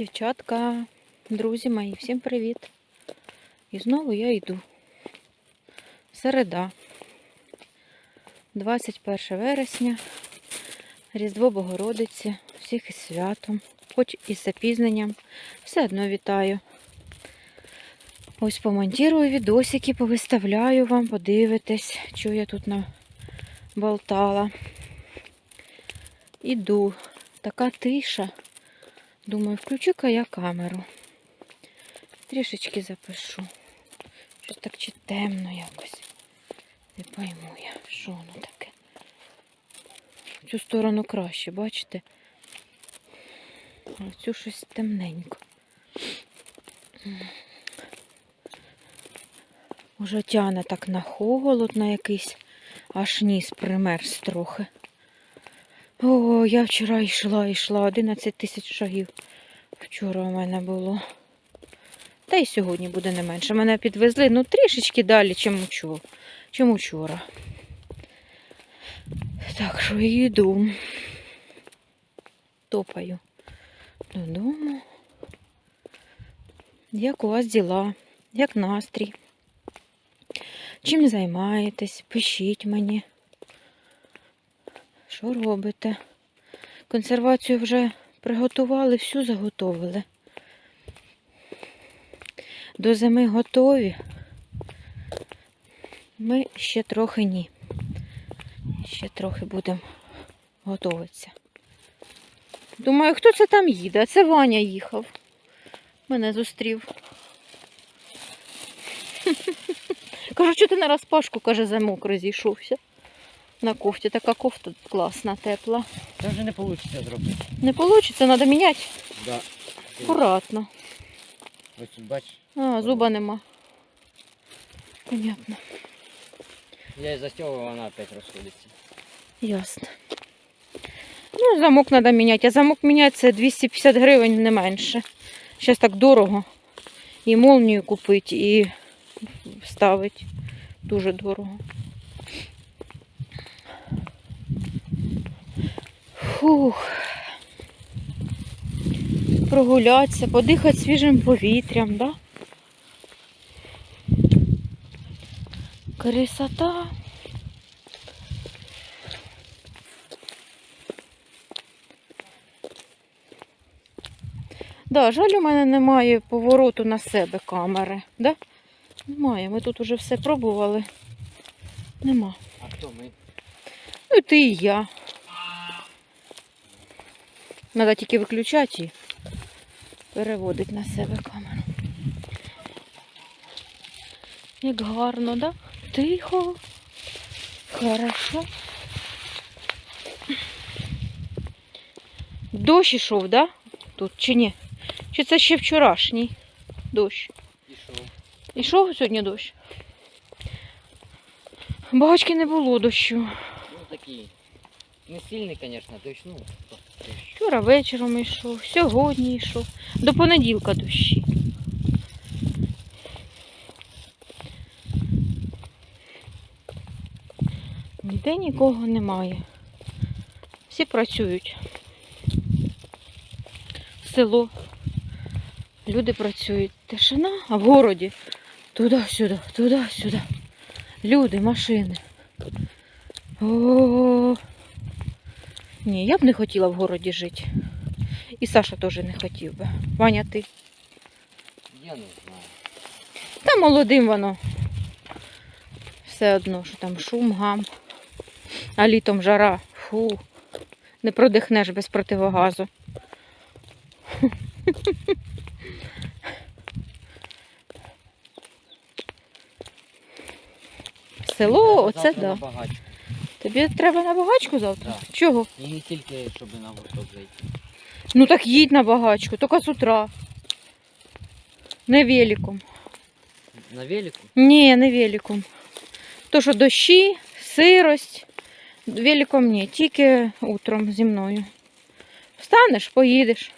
Дівчатка, друзі мої, всім привіт. І знову я йду. Середа, 21 вересня, Різдво Богородиці, всіх із святом, хоч і з запізненням, все одно вітаю. Ось помонтірую відосики, повиставляю вам, подивитесь, що я тут наболтала. Іду. Така тиша. Думаю, включу-ка я камеру. Трішечки запишу. Щось так чи темно якось. Не пойму я, що воно таке. В цю сторону краще, бачите? А цю щось темненько. Уже тяне так на холод на якийсь, аж ніс примерз трохи. О, я вчора йшла, йшла 11 тисяч шагів. Вчора у мене було. Та й сьогодні буде не менше. Мене підвезли ну трішечки далі, чим учора. Так що йду. Топаю додому. Як у вас діла? Як настрій? Чим займаєтесь? Пишіть мені. Що робите? Консервацію вже приготували, всю заготовили. До зими готові. Ми ще трохи ні. Ще трохи будемо готуватися. Думаю, хто це там їде? Це Ваня їхав. Мене зустрів. Кажу, що ти на розпашку, каже, замок розійшовся. На кофті така кофта класна, тепла. Це вже не вийде зробити. Не вийде, треба міняти Да. акуратно. Ось тут бачиш, А, зуба нема. Понятно. я її застягував, вона опять розходиться. Ясно. Ну, замок треба міняти. А замок міняти це 250 гривень не менше. Зараз так дорого. І молнію купити, і вставити. Дуже дорого. Фух. Прогулятися, подихати свіжим повітрям, да? Красота. Да, жаль, у мене немає повороту на себе камери. Да? Немає. Ми тут уже все пробували. Нема. А хто ми? Ну, ти і я. Треба тільки виключати і переводити на себе камеру. Як гарно, да? Тихо. Хорошо. Дощ ішов, да? Тут чи ні? Чи це ще вчорашній дощ? Пішов. Ішов сьогодні дощ? Багачки не було дощу. Ну такий. Не сильний, звісно, дощ, ну. Вчора вечором йшов, сьогодні йшов. До понеділка дощі. Ніде нікого немає. Всі працюють. Село. Люди працюють. Тишина, а в городі туди-сюди, туди-сюди. Люди, машини. О, ні, я б не хотіла в городі жити. І Саша теж не хотів би. Ваня, ти. Я не знаю. Та молодим воно. Все одно, що там шум, гам. А літом жара. Фу. Не продихнеш без противогазу. Село, оце да. Тобі треба на багачку завтра? Да. Чого? І не тільки, щоб на восток зайти. Ну так їдь на багачку, тільки з утра. Не великом. На велику? Ні, не великом. То, що дощі, сирость. Великом ні, тільки утром зі мною. Встанеш, поїдеш.